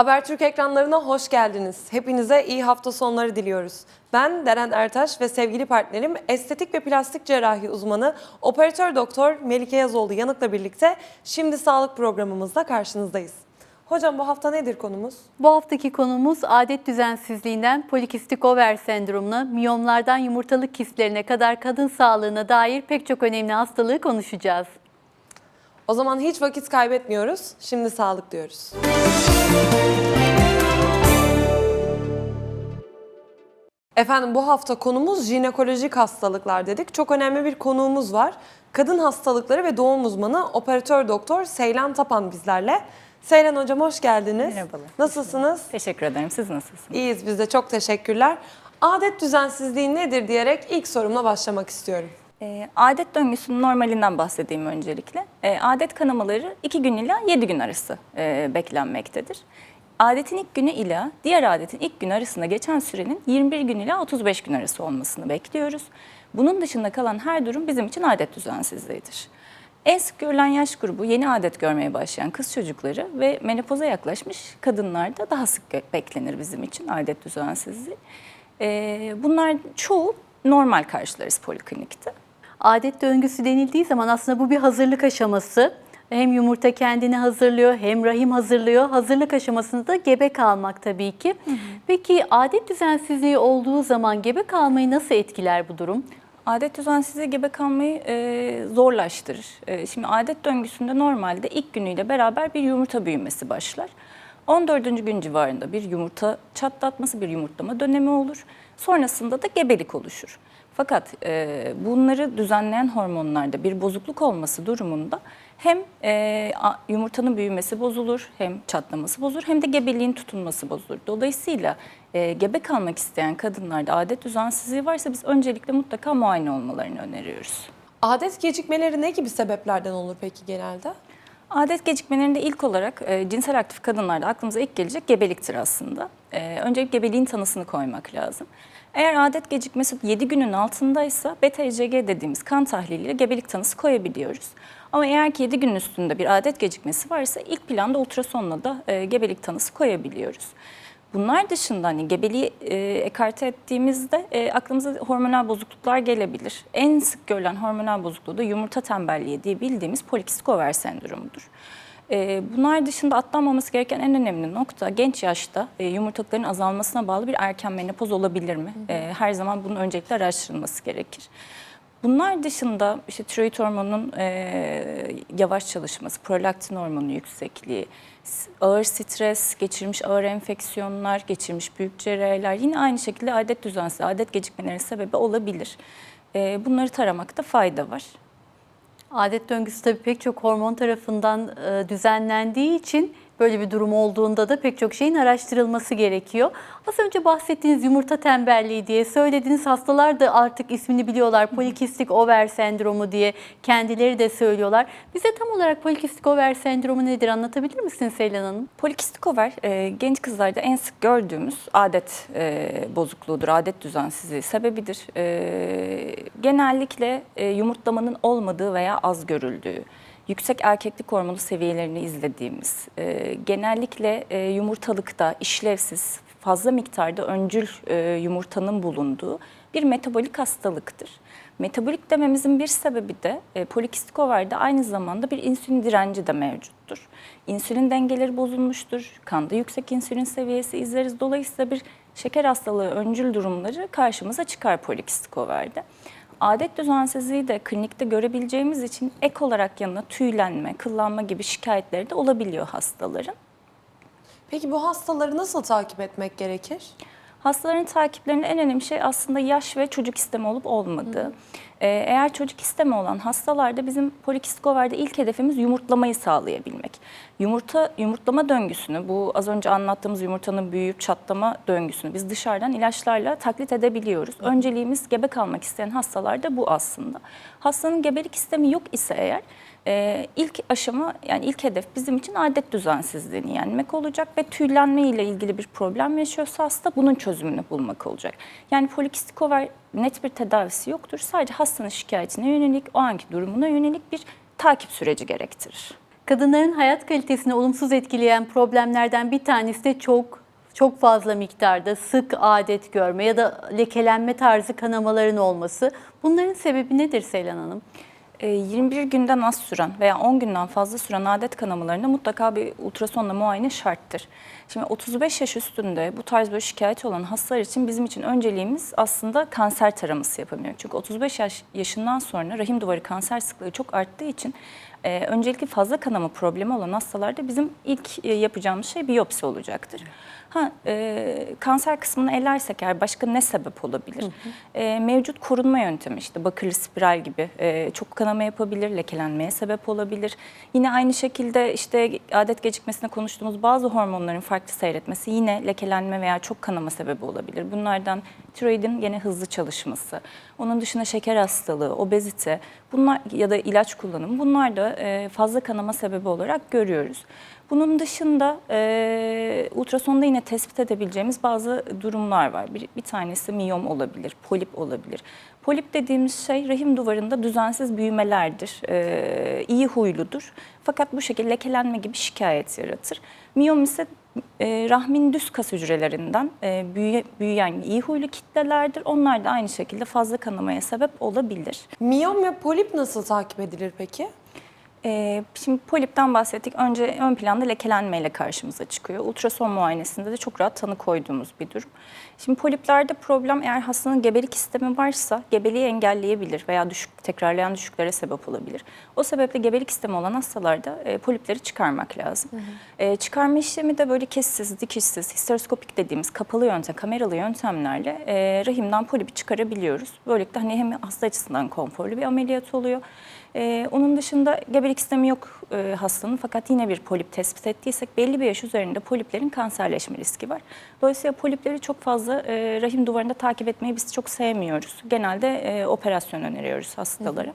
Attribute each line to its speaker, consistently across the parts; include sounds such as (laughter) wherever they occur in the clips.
Speaker 1: Habertürk ekranlarına hoş geldiniz. Hepinize iyi hafta sonları diliyoruz. Ben Deren Ertaş ve sevgili partnerim estetik ve plastik cerrahi uzmanı operatör doktor Melike Yazoğlu Yanık'la birlikte şimdi sağlık programımızda karşınızdayız. Hocam bu hafta nedir konumuz?
Speaker 2: Bu haftaki konumuz adet düzensizliğinden polikistik over sendromuna, miyomlardan yumurtalık kistlerine kadar kadın sağlığına dair pek çok önemli hastalığı konuşacağız.
Speaker 1: O zaman hiç vakit kaybetmiyoruz. Şimdi sağlık diyoruz. Efendim bu hafta konumuz jinekolojik hastalıklar dedik. Çok önemli bir konuğumuz var. Kadın hastalıkları ve doğum uzmanı operatör doktor Seylan Tapan bizlerle. Seylan hocam hoş geldiniz.
Speaker 3: Merhabalar.
Speaker 1: Nasılsınız?
Speaker 3: Teşekkür ederim. Siz nasılsınız?
Speaker 1: İyiyiz biz de çok teşekkürler. Adet düzensizliği nedir diyerek ilk sorumla başlamak istiyorum.
Speaker 3: Ee, adet döngüsünün normalinden bahsedeyim öncelikle. Ee, adet kanamaları 2 gün ile 7 gün arası e, beklenmektedir. Adetin ilk günü ile diğer adetin ilk günü arasında geçen sürenin 21 gün ile 35 gün arası olmasını bekliyoruz. Bunun dışında kalan her durum bizim için adet düzensizliğidir. En sık görülen yaş grubu yeni adet görmeye başlayan kız çocukları ve menopoza yaklaşmış kadınlarda daha sık beklenir bizim için adet düzensizliği. Ee, bunlar çoğu normal karşılarız poliklinikte.
Speaker 2: Adet döngüsü denildiği zaman aslında bu bir hazırlık aşaması. Hem yumurta kendini hazırlıyor hem rahim hazırlıyor. Hazırlık aşamasında gebe kalmak tabii ki. Peki adet düzensizliği olduğu zaman gebe kalmayı nasıl etkiler bu durum?
Speaker 3: Adet düzensizliği gebe kalmayı e, zorlaştırır. E, şimdi adet döngüsünde normalde ilk günüyle beraber bir yumurta büyümesi başlar. 14. gün civarında bir yumurta çatlatması, bir yumurtlama dönemi olur. Sonrasında da gebelik oluşur. Fakat e, bunları düzenleyen hormonlarda bir bozukluk olması durumunda hem e, yumurtanın büyümesi bozulur, hem çatlaması bozulur, hem de gebeliğin tutunması bozulur. Dolayısıyla e, gebe kalmak isteyen kadınlarda adet düzensizliği varsa biz öncelikle mutlaka muayene olmalarını öneriyoruz.
Speaker 1: Adet gecikmeleri ne gibi sebeplerden olur peki genelde?
Speaker 3: Adet gecikmelerinde ilk olarak e, cinsel aktif kadınlarda aklımıza ilk gelecek gebeliktir aslında. E, öncelikle gebeliğin tanısını koymak lazım. Eğer adet gecikmesi 7 günün altındaysa beta-HCG dediğimiz kan tahliliyle gebelik tanısı koyabiliyoruz. Ama eğer ki 7 günün üstünde bir adet gecikmesi varsa ilk planda ultrasonla da e, gebelik tanısı koyabiliyoruz. Bunlar dışında hani gebeliği e, ekarte ettiğimizde e, aklımıza hormonal bozukluklar gelebilir. En sık görülen hormonal bozukluğu da yumurta tembelliği diye bildiğimiz polikistik over sendromudur. E, bunlar dışında atlanmaması gereken en önemli nokta genç yaşta e, yumurtalıkların azalmasına bağlı bir erken menopoz olabilir mi? E, her zaman bunun öncelikle araştırılması gerekir. Bunlar dışında işte tiroid hormonunun e, yavaş çalışması, prolaktin hormonu yüksekliği, ağır stres, geçirmiş ağır enfeksiyonlar, geçirmiş büyük cerrahiler yine aynı şekilde adet düzensizliği, adet gecikmelerinin sebebi olabilir. E, bunları taramakta fayda var.
Speaker 2: Adet döngüsü tabii pek çok hormon tarafından e, düzenlendiği için böyle bir durum olduğunda da pek çok şeyin araştırılması gerekiyor. Az önce bahsettiğiniz yumurta tembelliği diye söylediğiniz hastalar da artık ismini biliyorlar. Polikistik over sendromu diye kendileri de söylüyorlar. Bize tam olarak polikistik over sendromu nedir anlatabilir misiniz Seylan Hanım?
Speaker 3: Polikistik over e, genç kızlarda en sık gördüğümüz adet e, bozukluğudur, adet düzensizliği sebebidir. E, genellikle e, yumurtlamanın olmadığı veya az görüldüğü, yüksek erkeklik hormonu seviyelerini izlediğimiz, e, genellikle e, yumurtalıkta işlevsiz, fazla miktarda öncül e, yumurtanın bulunduğu bir metabolik hastalıktır. Metabolik dememizin bir sebebi de e, polikistik overde aynı zamanda bir insülin direnci de mevcuttur. İnsülin dengeleri bozulmuştur, kanda yüksek insülin seviyesi izleriz. Dolayısıyla bir şeker hastalığı öncül durumları karşımıza çıkar polikistik overde. Adet düzensizliği de klinikte görebileceğimiz için ek olarak yanına tüylenme, kıllanma gibi şikayetleri de olabiliyor hastaların.
Speaker 1: Peki bu hastaları nasıl takip etmek gerekir?
Speaker 3: Hastaların takiplerinde en önemli şey aslında yaş ve çocuk istemi olup olmadığı. Ee, eğer çocuk istemi olan hastalarda bizim polikistik overde ilk hedefimiz yumurtlamayı sağlayabilmek. Yumurta yumurtlama döngüsünü, bu az önce anlattığımız yumurtanın büyüyüp çatlama döngüsünü biz dışarıdan ilaçlarla taklit edebiliyoruz. Önceliğimiz gebe kalmak isteyen hastalarda bu aslında. Hastanın gebelik istemi yok ise eğer e, ilk aşama yani ilk hedef bizim için adet düzensizliğini yenmek olacak ve tüylenme ile ilgili bir problem yaşıyorsa hasta bunun çözümünü bulmak olacak. Yani polikistik over net bir tedavisi yoktur. Sadece hastanın şikayetine yönelik, o anki durumuna yönelik bir takip süreci gerektirir.
Speaker 2: Kadınların hayat kalitesini olumsuz etkileyen problemlerden bir tanesi de çok çok fazla miktarda sık adet görme ya da lekelenme tarzı kanamaların olması. Bunların sebebi nedir Seylan Hanım?
Speaker 3: E, 21 günden az süren veya 10 günden fazla süren adet kanamalarında mutlaka bir ultrasonla muayene şarttır. Şimdi 35 yaş üstünde bu tarz böyle şikayet olan hastalar için bizim için önceliğimiz aslında kanser taraması yapabilmek. Çünkü 35 yaş yaşından sonra rahim duvarı kanser sıklığı çok arttığı için e, öncelikli fazla kanama problemi olan hastalarda bizim ilk e, yapacağımız şey biyopsi olacaktır. Ha, e, kanser kısmını ellersek eğer başka ne sebep olabilir? E, mevcut korunma yöntemi işte bakırlı spiral gibi e, çok kanama yapabilir, lekelenmeye sebep olabilir. Yine aynı şekilde işte adet gecikmesinde konuştuğumuz bazı hormonların farklı seyretmesi yine lekelenme veya çok kanama sebebi olabilir. Bunlardan tiroidin yine hızlı çalışması, onun dışında şeker hastalığı, obezite bunlar ya da ilaç kullanımı bunlar da e, fazla kanama sebebi olarak görüyoruz. Bunun dışında e, ultrasonda yine tespit edebileceğimiz bazı durumlar var. Bir, bir tanesi miyom olabilir, polip olabilir. Polip dediğimiz şey rahim duvarında düzensiz büyümelerdir. E, iyi huyludur. Fakat bu şekilde lekelenme gibi şikayet yaratır. Miyom ise e, rahmin düz kas hücrelerinden e, büyüye, büyüyen iyi huylu kitlelerdir. Onlar da aynı şekilde fazla kanamaya sebep olabilir.
Speaker 1: Miyom ve polip nasıl takip edilir peki?
Speaker 3: Ee, şimdi polipten bahsettik. Önce ön planda lekelenmeyle karşımıza çıkıyor. Ultrason muayenesinde de çok rahat tanı koyduğumuz bir durum. Şimdi poliplerde problem eğer hastanın gebelik istemi varsa gebeliği engelleyebilir veya düşük, tekrarlayan düşüklere sebep olabilir. O sebeple gebelik istemi olan hastalarda e, polipleri çıkarmak lazım. E, çıkarma işlemi de böyle kessiz, dikişsiz, histeroskopik dediğimiz kapalı yöntem, kameralı yöntemlerle e, rahimden polipi çıkarabiliyoruz. Böylelikle hani hem hasta açısından konforlu bir ameliyat oluyor. Ee, onun dışında gebelik istemi yok e, hastanın fakat yine bir polip tespit ettiysek belli bir yaş üzerinde poliplerin kanserleşme riski var. Dolayısıyla polipleri çok fazla e, rahim duvarında takip etmeyi biz çok sevmiyoruz. Genelde e, operasyon öneriyoruz hastalara.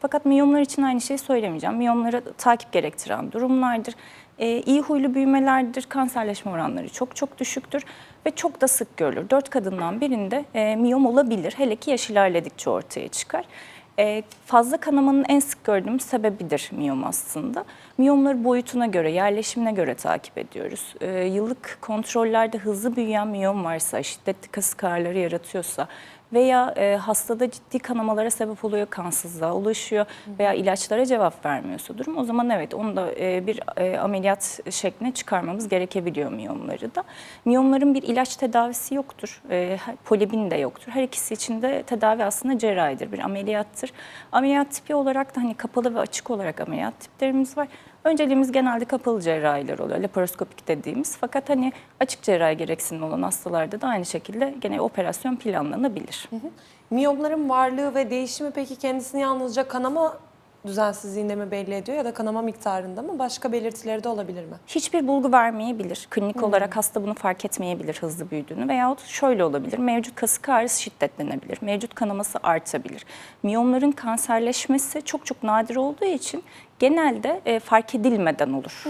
Speaker 3: Fakat miyomlar için aynı şeyi söylemeyeceğim. Miyomları takip gerektiren durumlardır. E, iyi huylu büyümelerdir, kanserleşme oranları çok çok düşüktür ve çok da sık görülür. Dört kadından birinde e, miyom olabilir. Hele ki yaş ilerledikçe ortaya çıkar. Ee, fazla kanamanın en sık gördüğümüz sebebidir miyom aslında. Miyomları boyutuna göre, yerleşimine göre takip ediyoruz. Ee, yıllık kontrollerde hızlı büyüyen miyom varsa, şiddetli kasık ağrıları yaratıyorsa veya e, hastada ciddi kanamalara sebep oluyor, kansızlığa ulaşıyor veya ilaçlara cevap vermiyorsa durum o zaman evet onu da e, bir e, ameliyat şekline çıkarmamız gerekebiliyor miyomları da. Miyomların bir ilaç tedavisi yoktur, e, polibin de yoktur. Her ikisi için de tedavi aslında cerrahidir, bir ameliyattır. Ameliyat tipi olarak da hani kapalı ve açık olarak ameliyat tiplerimiz var. Önceliğimiz genelde kapalı cerrahiler oluyor, laparoskopik dediğimiz. Fakat hani açık cerrahi gereksinimi olan hastalarda da aynı şekilde gene operasyon planlanabilir.
Speaker 1: Miyomların varlığı ve değişimi peki kendisini yalnızca kanama düzensizliğinde mi belli ediyor ya da kanama miktarında mı? Başka belirtileri de olabilir mi?
Speaker 3: Hiçbir bulgu vermeyebilir. Klinik olarak hasta bunu fark etmeyebilir hızlı büyüdüğünü veyahut şöyle olabilir. Mevcut kasık ağrısı şiddetlenebilir. Mevcut kanaması artabilir. Miyomların kanserleşmesi çok çok nadir olduğu için genelde e, fark edilmeden olur.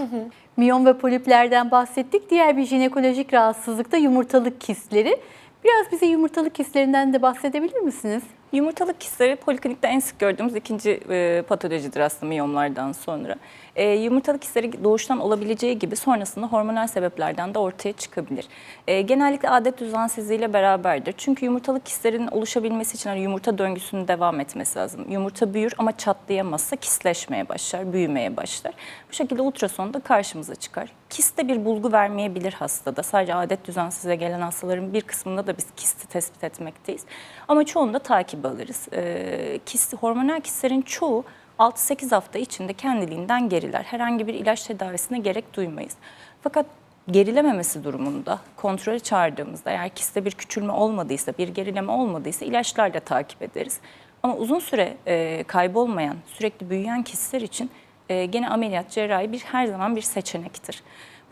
Speaker 2: Miyom ve poliplerden bahsettik. Diğer bir jinekolojik rahatsızlık da yumurtalık kistleri. Biraz bize yumurtalık kistlerinden de bahsedebilir misiniz?
Speaker 3: Yumurtalık kistleri poliklinikte en sık gördüğümüz ikinci e, patolojidir aslında miyomlardan sonra. E, yumurtalık kistleri doğuştan olabileceği gibi sonrasında hormonal sebeplerden de ortaya çıkabilir. E, genellikle adet düzensizliğiyle beraberdir. Çünkü yumurtalık kistlerin oluşabilmesi için hani yumurta döngüsünün devam etmesi lazım. Yumurta büyür ama çatlayamazsa kistleşmeye başlar, büyümeye başlar. Bu şekilde ultrasonda karşımıza çıkar. Kiste bir bulgu vermeyebilir hastada. Sadece adet düzensizliğe gelen hastaların bir kısmında da biz kisti tespit etmekteyiz. Ama çoğunda takip alırız. E, kist, hormonal kistlerin çoğu 6-8 hafta içinde kendiliğinden geriler. Herhangi bir ilaç tedavisine gerek duymayız. Fakat gerilememesi durumunda kontrole çağırdığımızda eğer kiste bir küçülme olmadıysa, bir gerileme olmadıysa ilaçlarla takip ederiz. Ama uzun süre e, kaybolmayan, sürekli büyüyen kistler için e, gene ameliyat cerrahi bir her zaman bir seçenektir.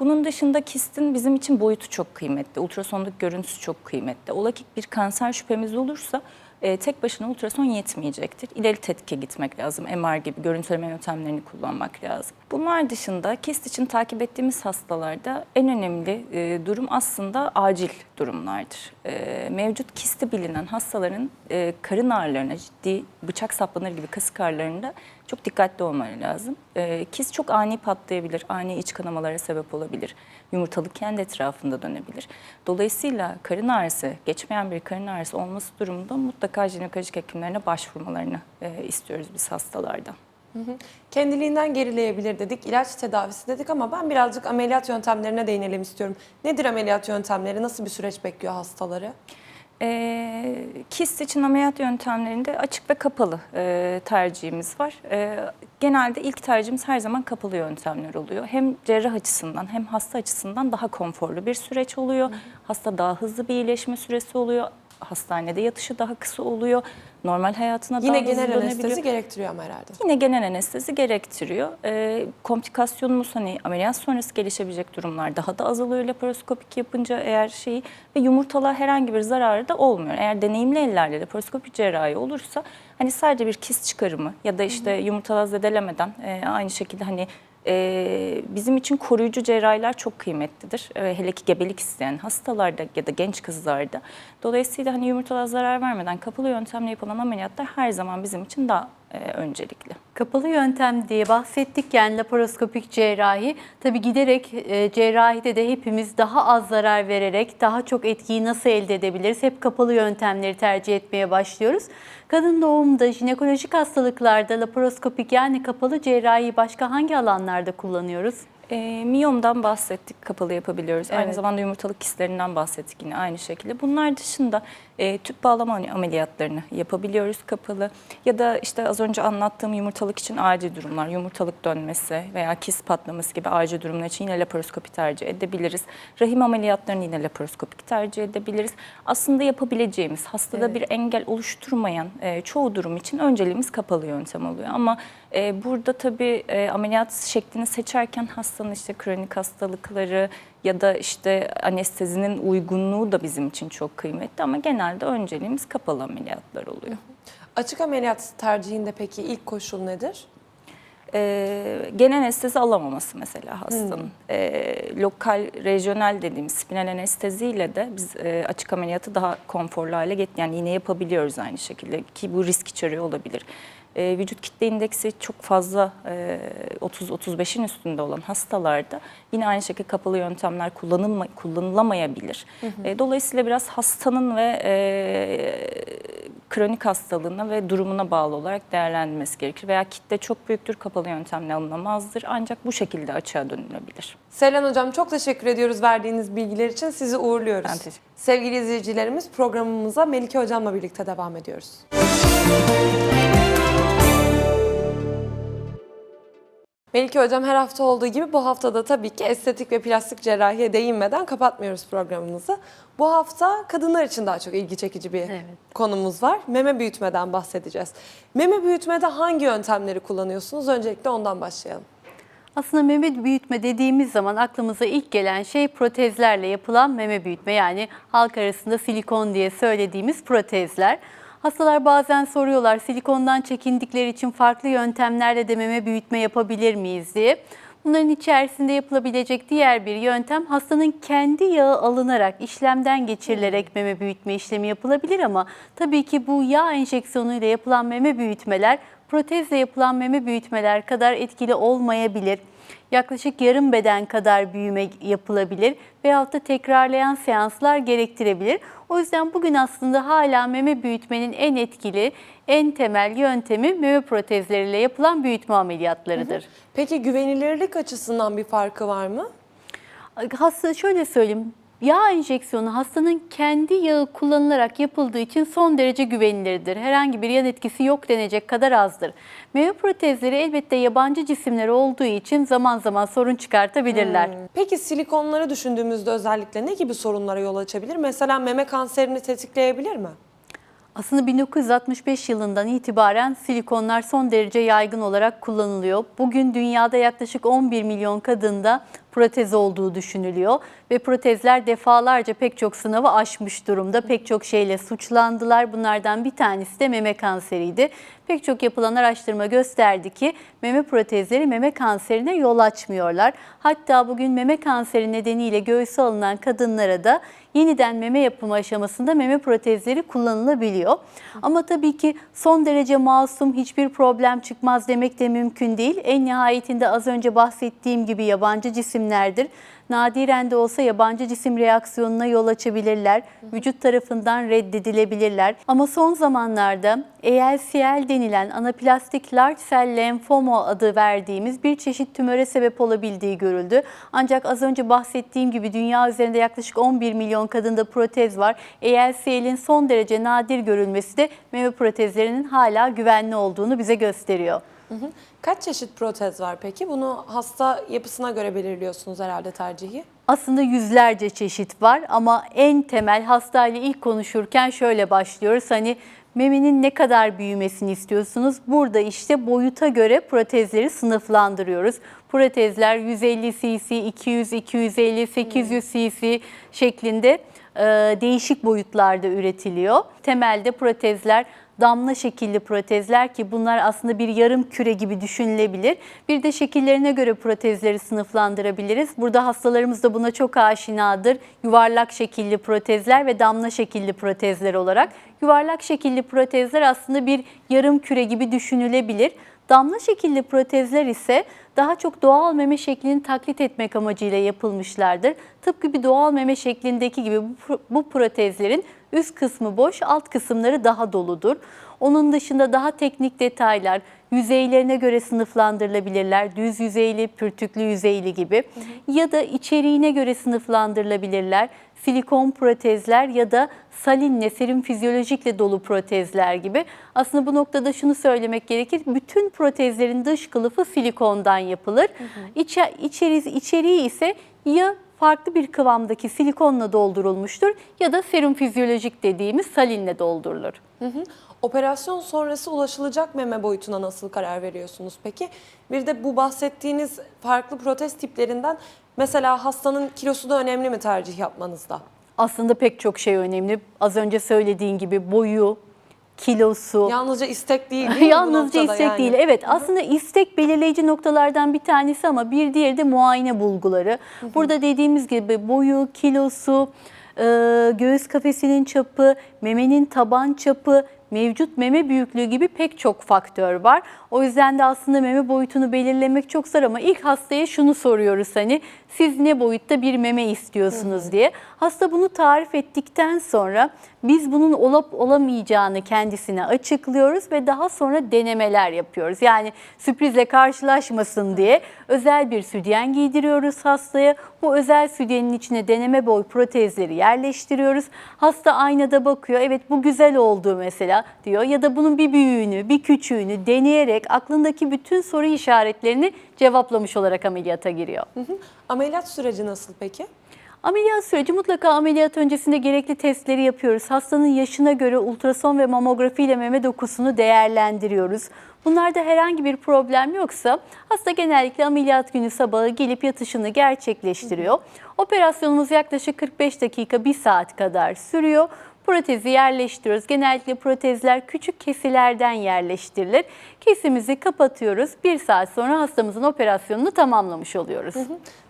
Speaker 3: Bunun dışında kistin bizim için boyutu çok kıymetli, ultrasondaki görüntüsü çok kıymetli. Ola ki bir kanser şüphemiz olursa e, tek başına ultrason yetmeyecektir. İleri tetke gitmek lazım. MR gibi görüntüleme yöntemlerini kullanmak lazım. Bunlar dışında kist için takip ettiğimiz hastalarda en önemli e, durum aslında acil durumlardır. E, mevcut kisti bilinen hastaların e, karın ağrılarına, ciddi bıçak saplanır gibi kasık ağrılarında çok dikkatli olmaları lazım. E, kist çok ani patlayabilir, ani iç kanamalara sebep olabilir. Yumurtalık kendi etrafında dönebilir. Dolayısıyla karın ağrısı, geçmeyen bir karın ağrısı olması durumunda mutlaka jinekolojik hekimlerine başvurmalarını e, istiyoruz biz hastalardan.
Speaker 1: Kendiliğinden gerileyebilir dedik, ilaç tedavisi dedik ama ben birazcık ameliyat yöntemlerine değinelim istiyorum. Nedir ameliyat yöntemleri, nasıl bir süreç bekliyor hastaları?
Speaker 3: E, kist için ameliyat yöntemlerinde açık ve kapalı e, tercihimiz var. E, genelde ilk tercihimiz her zaman kapalı yöntemler oluyor. Hem cerrah açısından hem hasta açısından daha konforlu bir süreç oluyor. Hasta daha hızlı bir iyileşme süresi oluyor. Hastanede yatışı daha kısa oluyor. Normal hayatına
Speaker 1: Yine
Speaker 3: daha hızlı
Speaker 1: genel
Speaker 3: dönebiliyor.
Speaker 1: anestezi gerektiriyor ama herhalde.
Speaker 3: Yine genel anestezi gerektiriyor. Ee, komplikasyonumuz hani ameliyat sonrası gelişebilecek durumlar daha da azalıyor laparoskopik yapınca eğer şeyi ve yumurtalığa herhangi bir zararı da olmuyor. Eğer deneyimli ellerle laparoskopik cerrahi olursa hani sadece bir kist çıkarımı ya da işte yumurtalığı zedelemeden e, aynı şekilde hani e, bizim için koruyucu cerrahiler çok kıymetlidir. E, hele ki gebelik isteyen hastalarda ya da genç kızlarda. Dolayısıyla hani yumurtalığa zarar vermeden kapalı yöntemle yapılan ameliyatlar her zaman bizim için daha e, öncelikli.
Speaker 2: Kapalı yöntem diye bahsettik yani laparoskopik cerrahi. Tabii giderek e, cerrahide de hepimiz daha az zarar vererek daha çok etkiyi nasıl elde edebiliriz? Hep kapalı yöntemleri tercih etmeye başlıyoruz. Kadın doğumda, jinekolojik hastalıklarda laparoskopik yani kapalı cerrahi başka hangi alanlarda kullanıyoruz?
Speaker 3: E, miyomdan bahsettik, kapalı yapabiliyoruz. Aynı
Speaker 1: Evet.
Speaker 3: zamanda yumurtalık kistlerinden bahsettik yine aynı şekilde. Bunlar dışında e, tüp bağlama ameliyatlarını yapabiliyoruz kapalı. Ya da işte az önce anlattığım yumurtalık için acil durumlar, yumurtalık dönmesi veya kist patlaması gibi acil durumlar için yine laparoskopi tercih edebiliriz. Rahim ameliyatlarını yine laparoskopik tercih edebiliriz. Aslında yapabileceğimiz, hastada bir engel oluşturmayan e, çoğu durum için önceliğimiz kapalı yöntem oluyor. Ama e, burada tabii e, ameliyat şeklini seçerken hastanın işte kronik hastalıkları ya da işte anestezinin uygunluğu da bizim için çok kıymetli ama genelde önceliğimiz kapalı ameliyatlar oluyor.
Speaker 1: Açık ameliyat tercihinde peki ilk koşul nedir?
Speaker 3: E, genel anestezi alamaması mesela hastanın. E, lokal, rejyonel dediğimiz spinal anesteziyle de biz e, açık ameliyatı daha konforlu hale get yani yine yapabiliyoruz aynı şekilde ki bu risk içeriyor olabilir. E, vücut kitle indeksi çok fazla e, 30-35'in üstünde olan hastalarda yine aynı şekilde kapalı yöntemler kullanılma, kullanılamayabilir. E, dolayısıyla biraz hastanın ve e, kronik hastalığına ve durumuna bağlı olarak değerlendirmesi gerekir. Veya kitle çok büyüktür, kapalı yöntemle alınamazdır. Ancak bu şekilde açığa dönülebilir.
Speaker 1: Seylan Hocam çok teşekkür ediyoruz verdiğiniz bilgiler için. Sizi uğurluyoruz.
Speaker 3: Ben teşekkür
Speaker 1: Sevgili izleyicilerimiz programımıza Melike Hocam'la birlikte devam ediyoruz. Melike Hocam her hafta olduğu gibi bu haftada tabii ki estetik ve plastik cerrahiye değinmeden kapatmıyoruz programımızı. Bu hafta kadınlar için daha çok ilgi çekici bir
Speaker 2: Evet.
Speaker 1: konumuz var. Meme büyütmeden bahsedeceğiz. Meme büyütmede hangi yöntemleri kullanıyorsunuz? Öncelikle ondan başlayalım.
Speaker 2: Aslında meme büyütme dediğimiz zaman aklımıza ilk gelen şey protezlerle yapılan meme büyütme. Yani halk arasında silikon diye söylediğimiz protezler. Hastalar bazen soruyorlar silikondan çekindikleri için farklı yöntemlerle de meme büyütme yapabilir miyiz diye. Bunların içerisinde yapılabilecek diğer bir yöntem hastanın kendi yağı alınarak, işlemden geçirilerek meme büyütme işlemi yapılabilir ama tabii ki bu yağ enjeksiyonuyla yapılan meme büyütmeler protezle yapılan meme büyütmeler kadar etkili olmayabilir. Yaklaşık yarım beden kadar büyüme yapılabilir veyahut da tekrarlayan seanslar gerektirebilir. O yüzden bugün aslında hala meme büyütmenin en etkili, en temel yöntemi meme protezleriyle yapılan büyütme ameliyatlarıdır.
Speaker 1: Peki güvenilirlik açısından bir farkı var mı?
Speaker 2: Hasta şöyle söyleyeyim. Yağ enjeksiyonu hastanın kendi yağı kullanılarak yapıldığı için son derece güvenilirdir. Herhangi bir yan etkisi yok denecek kadar azdır. Meme protezleri elbette yabancı cisimler olduğu için zaman zaman sorun çıkartabilirler.
Speaker 1: Peki silikonları düşündüğümüzde özellikle ne gibi sorunlara yol açabilir? Mesela meme kanserini tetikleyebilir mi?
Speaker 2: Aslında 1965 yılından itibaren silikonlar son derece yaygın olarak kullanılıyor. Bugün dünyada yaklaşık 11 milyon kadında protez olduğu düşünülüyor ve protezler defalarca pek çok sınavı aşmış durumda. Pek çok şeyle suçlandılar. Bunlardan bir tanesi de meme kanseriydi. Pek çok yapılan araştırma gösterdi ki meme protezleri meme kanserine yol açmıyorlar. Hatta bugün meme kanseri nedeniyle göğüse alınan kadınlara da yeniden meme yapımı aşamasında meme protezleri kullanılabiliyor. Ama tabii ki son derece masum hiçbir problem çıkmaz demek de mümkün değil. En nihayetinde az önce bahsettiğim gibi yabancı cisimlerdir. Nadiren de olsa yabancı cisim reaksiyonuna yol açabilirler. Vücut tarafından reddedilebilirler. Ama son zamanlarda ALCL denilen anaplastik large cell lenfoma adı verdiğimiz bir çeşit tümöre sebep olabildiği görüldü. Ancak az önce bahsettiğim gibi dünya üzerinde yaklaşık 11 milyon kadında protez var. ALCL'in son derece nadir görülmesi de meme protezlerinin hala güvenli olduğunu bize gösteriyor.
Speaker 1: Kaç çeşit protez var peki? Bunu hasta yapısına göre belirliyorsunuz herhalde tercihi.
Speaker 2: Aslında yüzlerce çeşit var ama en temel hastayla ilk konuşurken şöyle başlıyoruz. Hani memenin ne kadar büyümesini istiyorsunuz? Burada işte boyuta göre protezleri sınıflandırıyoruz. Protezler 150 cc, 200, 250, 800 cc şeklinde değişik boyutlarda üretiliyor. Temelde protezler damla şekilli protezler ki bunlar aslında bir yarım küre gibi düşünülebilir. Bir de şekillerine göre protezleri sınıflandırabiliriz. Burada hastalarımız da buna çok aşinadır. Yuvarlak şekilli protezler ve damla şekilli protezler olarak. Yuvarlak şekilli protezler aslında bir yarım küre gibi düşünülebilir. Damla şekilli protezler ise daha çok doğal meme şeklini taklit etmek amacıyla yapılmışlardır. Tıpkı bir doğal meme şeklindeki gibi bu- protezlerin üst kısmı boş, alt kısımları daha doludur. Onun dışında daha teknik detaylar, yüzeylerine göre sınıflandırılabilirler. Düz yüzeyli, pürtüklü yüzeyli gibi. Ya da içeriğine göre sınıflandırılabilirler. Silikon protezler ya da salinle, serum fizyolojikle dolu protezler gibi. Aslında bu noktada şunu söylemek gerekir. Bütün protezlerin dış kılıfı silikondan yapılır. İçe, içeri, içeriği ise ya farklı bir kıvamdaki silikonla doldurulmuştur ya da serum fizyolojik dediğimiz salinle doldurulur.
Speaker 1: Hı hı. Operasyon sonrası ulaşılacak meme boyutuna nasıl karar veriyorsunuz peki? Bir de bu bahsettiğiniz farklı protez tiplerinden mesela hastanın kilosu da önemli mi tercih yapmanızda?
Speaker 2: Aslında pek çok şey önemli. Az önce söylediğin gibi boyu, kilosu,
Speaker 1: Yalnızca istek değil değil mi (laughs)
Speaker 2: Yalnızca istek
Speaker 1: yani?
Speaker 2: değil. Evet aslında istek belirleyici noktalardan bir tanesi ama bir diğeri de muayene bulguları. Burada dediğimiz gibi boyu, kilosu, e, göğüs kafesinin çapı, memenin taban çapı, mevcut meme büyüklüğü gibi pek çok faktör var. O yüzden de aslında meme boyutunu belirlemek çok zor ama ilk hastaya şunu soruyoruz hani siz ne boyutta bir meme istiyorsunuz diye. Hasta bunu tarif ettikten sonra biz bunun olup olamayacağını kendisine açıklıyoruz ve daha sonra denemeler yapıyoruz. Yani sürprizle karşılaşmasın diye özel bir sütyen giydiriyoruz hastaya. Bu özel sütyenin içine deneme boy protezleri yerleştiriyoruz. Hasta aynada bakıyor. Evet bu güzel oldu mesela diyor ya da bunun bir büyüğünü, bir küçüğünü deneyerek aklındaki bütün soru işaretlerini cevaplamış olarak ameliyata giriyor.
Speaker 1: Hı hı. Ameliyat süreci nasıl peki?
Speaker 2: Ameliyat süreci mutlaka ameliyat öncesinde gerekli testleri yapıyoruz. Hastanın yaşına göre ultrason ve mamografi ile meme dokusunu değerlendiriyoruz. Bunlarda herhangi bir problem yoksa hasta genellikle ameliyat günü sabahı gelip yatışını gerçekleştiriyor. Operasyonumuz yaklaşık 45 dakika 1 saat kadar sürüyor. Protezi yerleştiriyoruz. Genellikle protezler küçük kesilerden yerleştirilir. Kesimizi kapatıyoruz. Bir saat sonra hastamızın operasyonunu tamamlamış oluyoruz.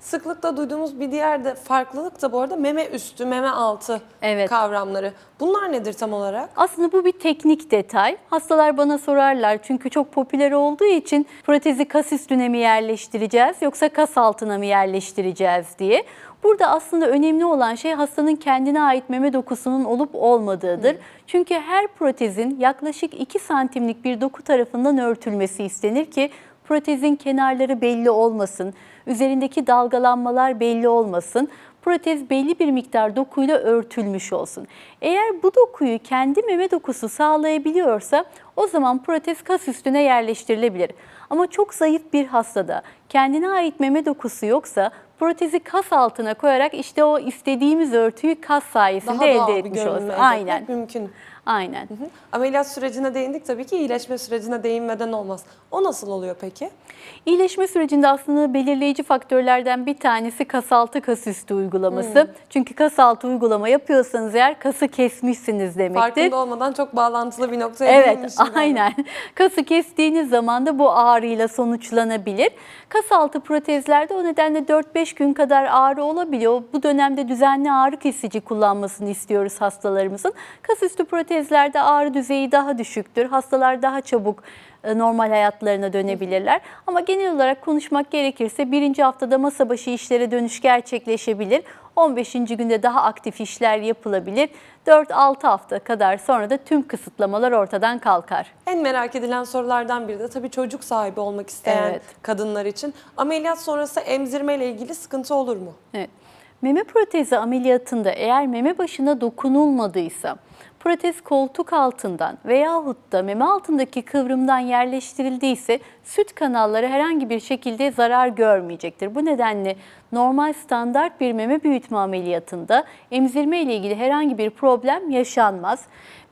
Speaker 1: Sıklıkla duyduğumuz bir diğer de farklılık da bu arada meme üstü, meme altı
Speaker 2: Evet.
Speaker 1: kavramları. Bunlar nedir tam olarak?
Speaker 2: Aslında bu bir teknik detay. Hastalar bana sorarlar çünkü çok popüler olduğu için protezi kas üstüne mi yerleştireceğiz yoksa kas altına mı yerleştireceğiz diye. Burada aslında önemli olan şey hastanın kendine ait meme dokusunun olup olmadığıdır. Çünkü her protezin yaklaşık 2 santimlik bir doku tarafından örtülmesi istenir ki protezin kenarları belli olmasın, üzerindeki dalgalanmalar belli olmasın protez belli bir miktar dokuyla örtülmüş olsun. Eğer bu dokuyu kendi meme dokusu sağlayabiliyorsa o zaman protez kas üstüne yerleştirilebilir. Ama çok zayıf bir hastada kendine ait meme dokusu yoksa protezi kas altına koyarak işte o istediğimiz örtüyü kas sayesinde
Speaker 1: Daha
Speaker 2: elde etmiş oluruz. Aynen.
Speaker 1: mümkün.
Speaker 2: Aynen.
Speaker 1: Hı. Ameliyat sürecine değindik tabii ki iyileşme sürecine değinmeden olmaz. O nasıl oluyor peki?
Speaker 2: İyileşme sürecinde aslında belirleyici faktörlerden bir tanesi kas altı kas üstü uygulaması. Çünkü kas altı uygulama yapıyorsanız eğer kası kesmişsiniz demektir.
Speaker 1: Farkında olmadan çok bağlantılı bir noktaya
Speaker 2: Evet, aynen. Kası kestiğiniz zaman da bu ağrıyla sonuçlanabilir. Kas altı protezlerde o nedenle 4-5 gün kadar ağrı olabiliyor. Bu dönemde düzenli ağrı kesici kullanmasını istiyoruz hastalarımızın. Kas üstü protezlerde ağrı düzeyi daha düşüktür. Hastalar daha çabuk e, normal hayatlarına dönebilirler. Ama genel olarak konuşmak gerekirse birinci haftada masa başı işlere dönüş gerçekleşebilir. 15. günde daha aktif işler yapılabilir. 4-6 hafta kadar sonra da tüm kısıtlamalar ortadan kalkar.
Speaker 1: En merak edilen sorulardan biri de tabii çocuk sahibi olmak isteyen
Speaker 2: Evet.
Speaker 1: kadınlar için. Ameliyat sonrası emzirme ile ilgili sıkıntı olur mu?
Speaker 2: Evet. Meme protezi ameliyatında eğer meme başına dokunulmadıysa, protez koltuk altından veyahut da meme altındaki kıvrımdan yerleştirildiyse süt kanalları herhangi bir şekilde zarar görmeyecektir. Bu nedenle normal standart bir meme büyütme ameliyatında emzirme ile ilgili herhangi bir problem yaşanmaz.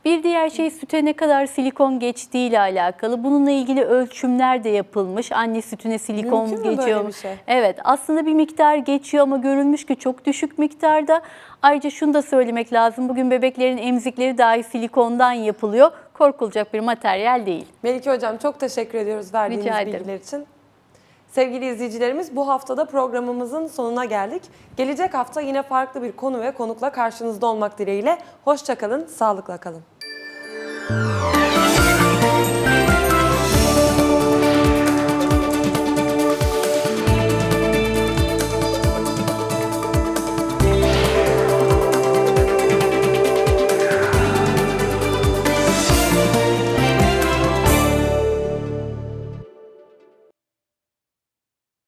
Speaker 2: Bir diğer şey süte ne kadar silikon geçtiği ile alakalı. Bununla ilgili ölçümler de yapılmış. Anne sütüne silikon
Speaker 1: Mümkün mü böyle
Speaker 2: geçiyor.
Speaker 1: bir şey?
Speaker 2: Evet aslında bir miktar geçiyor ama görülmüş ki çok düşük miktarda. Ayrıca şunu da söylemek lazım. Bugün bebeklerin emzikleri dahi silikondan yapılıyor. Korkulacak bir materyal değil.
Speaker 1: Melike Hocam çok teşekkür ediyoruz verdiğiniz
Speaker 2: Rica ederim.
Speaker 1: bilgiler için. Sevgili izleyicilerimiz bu haftada programımızın sonuna geldik. Gelecek hafta yine farklı bir konu ve konukla karşınızda olmak dileğiyle. Hoşçakalın, sağlıkla kalın. Música